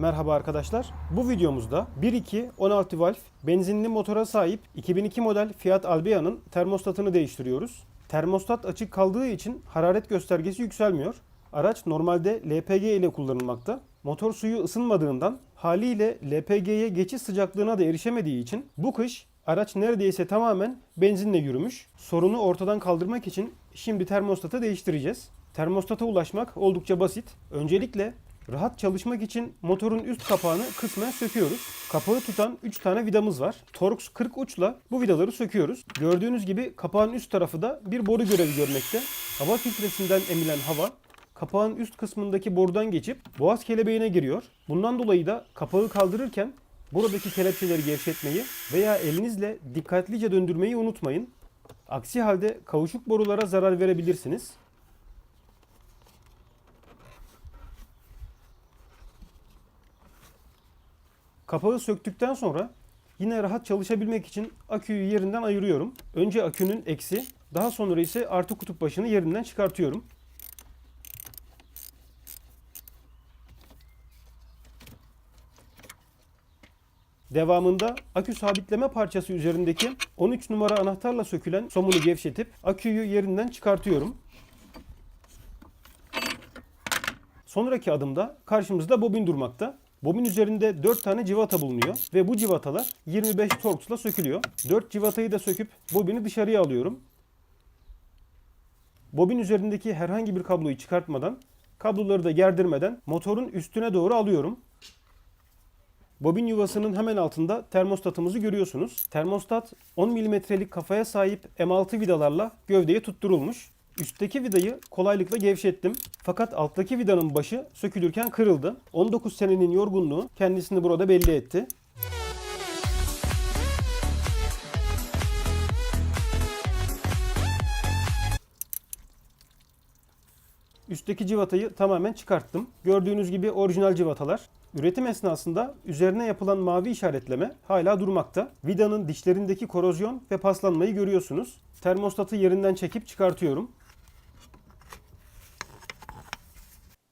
Merhaba arkadaşlar. Bu videomuzda 1.2 16 valve benzinli motora sahip 2002 model Fiat Albea'nın termostatını değiştiriyoruz. Termostat açık kaldığı için hararet göstergesi yükselmiyor. Araç normalde LPG ile kullanılmakta. Motor suyu ısınmadığından haliyle LPG'ye geçiş sıcaklığına da erişemediği için bu kış araç neredeyse tamamen benzinle yürümüş. Sorunu ortadan kaldırmak için şimdi termostatı değiştireceğiz. Termostata ulaşmak oldukça basit. Öncelikle rahat çalışmak için motorun üst kapağını kısmen söküyoruz. Kapağı tutan 3 tane vidamız var. Torx 40 uçla bu vidaları söküyoruz. Gördüğünüz gibi kapağın üst tarafı da bir boru görevi görmekte. Hava filtresinden emilen hava kapağın üst kısmındaki borudan geçip boğaz kelebeğine giriyor. Bundan dolayı da kapağı kaldırırken buradaki kelepçeleri gevşetmeyi veya elinizle dikkatlice döndürmeyi unutmayın. Aksi halde kavuşuk borulara zarar verebilirsiniz. Kapağı söktükten sonra yine rahat çalışabilmek için aküyü yerinden ayırıyorum. Önce akünün eksi, daha sonra ise artı kutup başını yerinden çıkartıyorum. Devamında akü sabitleme parçası üzerindeki 13 numara anahtarla sökülen somunu gevşetip aküyü yerinden çıkartıyorum. Sonraki adımda karşımızda bobin durmakta. Bobin üzerinde 4 tane civata bulunuyor ve bu civatalar 25 Torx'la sökülüyor. 4 civatayı da söküp bobini dışarıya alıyorum. Bobin üzerindeki herhangi bir kabloyu çıkartmadan, kabloları da gerdirmeden motorun üstüne doğru alıyorum. Bobin yuvasının hemen altında termostatımızı görüyorsunuz. Termostat 10 milimetrelik kafaya sahip M6 vidalarla gövdeye tutturulmuş. Üstteki vidayı kolaylıkla gevşettim. Fakat alttaki vidanın başı sökülürken kırıldı. 19 senenin yorgunluğu kendisini burada belli etti. Üstteki civatayı tamamen çıkarttım. Gördüğünüz gibi orijinal civatalar. Üretim esnasında üzerine yapılan mavi işaretleme hala durmakta. Vidanın dişlerindeki korozyon ve paslanmayı görüyorsunuz. Termostatı yerinden çekip çıkartıyorum.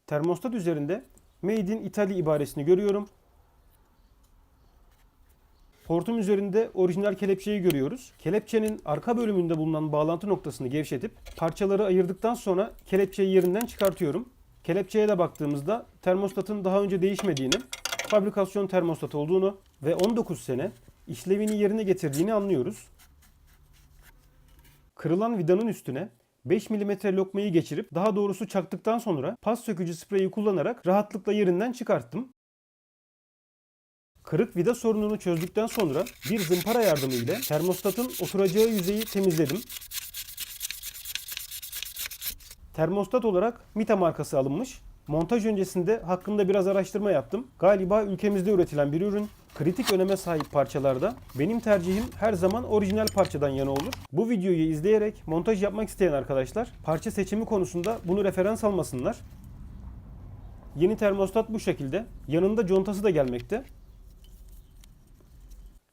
Termostat üzerinde Made in Italy ibaresini görüyorum. Portum üzerinde orijinal kelepçeyi görüyoruz. Kelepçenin arka bölümünde bulunan bağlantı noktasını gevşetip parçaları ayırdıktan sonra kelepçeyi yerinden çıkartıyorum. Kelepçeye de baktığımızda termostatın daha önce değişmediğini, fabrikasyon termostat olduğunu ve 19 sene işlevini yerine getirdiğini anlıyoruz. Kırılan vidanın üstüne 5 mm lokmayı geçirip daha doğrusu çaktıktan sonra pas sökücü spreyi kullanarak rahatlıkla yerinden çıkarttım. Kırık vida sorununu çözdükten sonra bir zımpara yardımıyla termostatın oturacağı yüzeyi temizledim. Termostat olarak Mita markası alınmış. Montaj öncesinde hakkında biraz araştırma yaptım. Galiba ülkemizde üretilen bir ürün. Kritik öneme sahip parçalarda benim tercihim her zaman orijinal parçadan yana olur. Bu videoyu izleyerek montaj yapmak isteyen arkadaşlar parça seçimi konusunda bunu referans almasınlar. Yeni termostat bu şekilde. Yanında contası da gelmekte.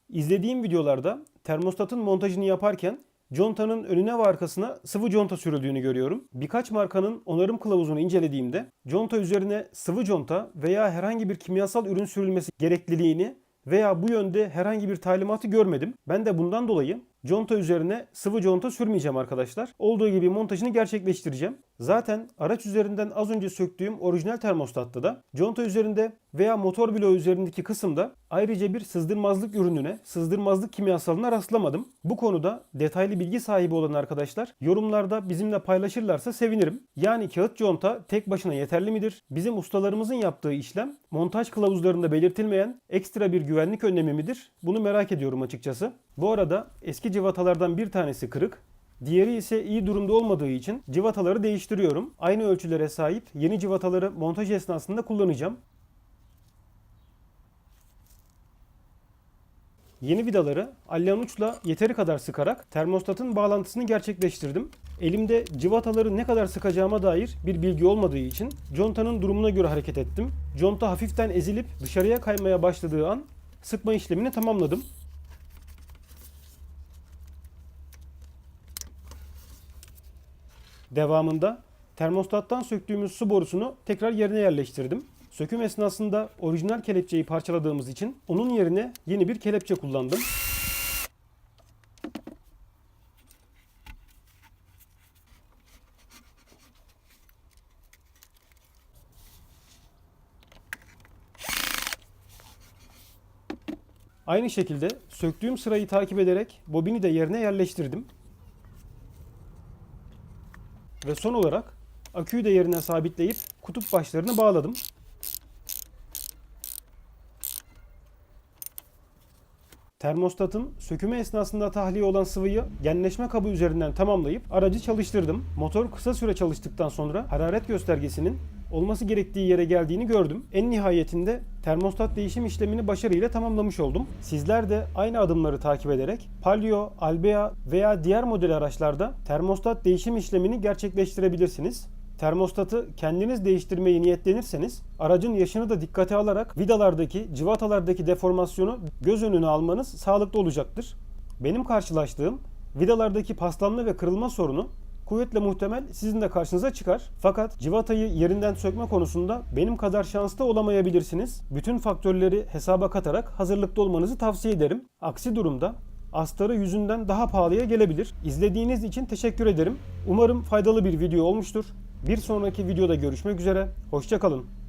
İzlediğim videolarda termostatın montajını yaparken contanın önüne ve arkasına sıvı conta sürüldüğünü görüyorum. Birkaç markanın onarım kılavuzunu incelediğimde conta üzerine sıvı conta veya herhangi bir kimyasal ürün sürülmesi gerekliliğini veya bu yönde herhangi bir talimatı görmedim. Ben de bundan dolayı conta üzerine sıvı conta sürmeyeceğim arkadaşlar. Olduğu gibi montajını gerçekleştireceğim. Zaten araç üzerinden az önce söktüğüm orijinal termostatta da conta üzerinde veya motor bloğu üzerindeki kısımda ayrıca bir sızdırmazlık ürününe, sızdırmazlık kimyasalına rastlamadım. Bu konuda detaylı bilgi sahibi olan arkadaşlar yorumlarda bizimle paylaşırlarsa sevinirim. Yani kağıt conta tek başına yeterli midir? Bizim ustalarımızın yaptığı işlem montaj kılavuzlarında belirtilmeyen ekstra bir güvenlik önlemi midir? Bunu merak ediyorum açıkçası. Bu arada eski civatalardan bir tanesi kırık. Diğeri ise iyi durumda olmadığı için civataları değiştiriyorum. Aynı ölçülere sahip yeni civataları montaj esnasında kullanacağım. Yeni vidaları alyan uçla yeteri kadar sıkarak termostatın bağlantısını gerçekleştirdim. Elimde civataları ne kadar sıkacağıma dair bir bilgi olmadığı için contanın durumuna göre hareket ettim. Conta hafiften ezilip dışarıya kaymaya başladığı an sıkma işlemini tamamladım. Devamında termostattan söktüğümüz su borusunu tekrar yerine yerleştirdim. Söküm esnasında orijinal kelepçeyi parçaladığımız için onun yerine yeni bir kelepçe kullandım. Aynı şekilde söktüğüm sırayı takip ederek bobini de yerine yerleştirdim. Ve son olarak aküyü de yerine sabitleyip kutup başlarını bağladım. Termostatın sökümü esnasında tahliye olan sıvıyı genleşme kabı üzerinden tamamlayıp aracı çalıştırdım. Motor kısa süre çalıştıktan sonra hararet göstergesinin olması gerektiği yere geldiğini gördüm. En nihayetinde termostat değişim işlemini başarıyla tamamlamış oldum. Sizler de aynı adımları takip ederek Palio, Albea veya diğer model araçlarda termostat değişim işlemini gerçekleştirebilirsiniz. Termostatı kendiniz değiştirmeyi niyetlenirseniz aracın yaşını da dikkate alarak vidalardaki, civatalardaki deformasyonu göz önüne almanız sağlıklı olacaktır. Benim karşılaştığım vidalardaki paslanma ve kırılma sorunu kuvvetle muhtemel sizin de karşınıza çıkar. Fakat civatayı yerinden sökme konusunda benim kadar şanslı olamayabilirsiniz. Bütün faktörleri hesaba katarak hazırlıklı olmanızı tavsiye ederim. Aksi durumda astarı yüzünden daha pahalıya gelebilir. İzlediğiniz için teşekkür ederim. Umarım faydalı bir video olmuştur. Bir sonraki videoda görüşmek üzere. Hoşçakalın.